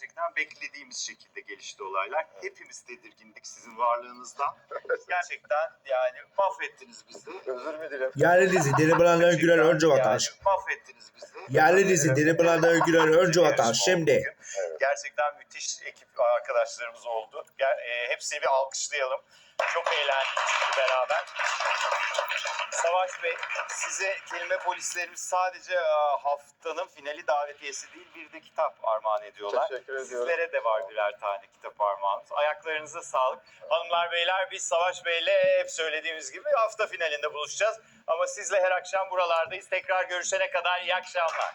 gerçekten beklediğimiz şekilde gelişti olaylar. Hepimiz tedirgindik sizin varlığınızdan. Gerçekten yani mahvettiniz bizi. Özür mü dilerim? Yerli dizi Deli Gülen Gerçekten Öncü Vatandaş. Yani mahvettiniz bizi. Yerli dizi Deli Pınar'dan Gülen Öncü Vatandaş. Şimdi. Gerçekten müthiş ekip arkadaşlarımız oldu. Ger- e, hepsini bir alkışlayalım. Çok eğlendik çünkü beraber. Savaş Bey, size kelime polislerimiz sadece e, haftanın finali davetiyesi değil bir de kitap armağan ediyorlar. Teşekkür ediyorum. Sizlere de var birer tane kitap armağanımız. Ayaklarınıza sağlık. Hanımlar beyler biz Savaş Bey'le hep söylediğimiz gibi hafta finalinde buluşacağız. Ama sizle her akşam buralardayız. Tekrar görüşene kadar iyi akşamlar.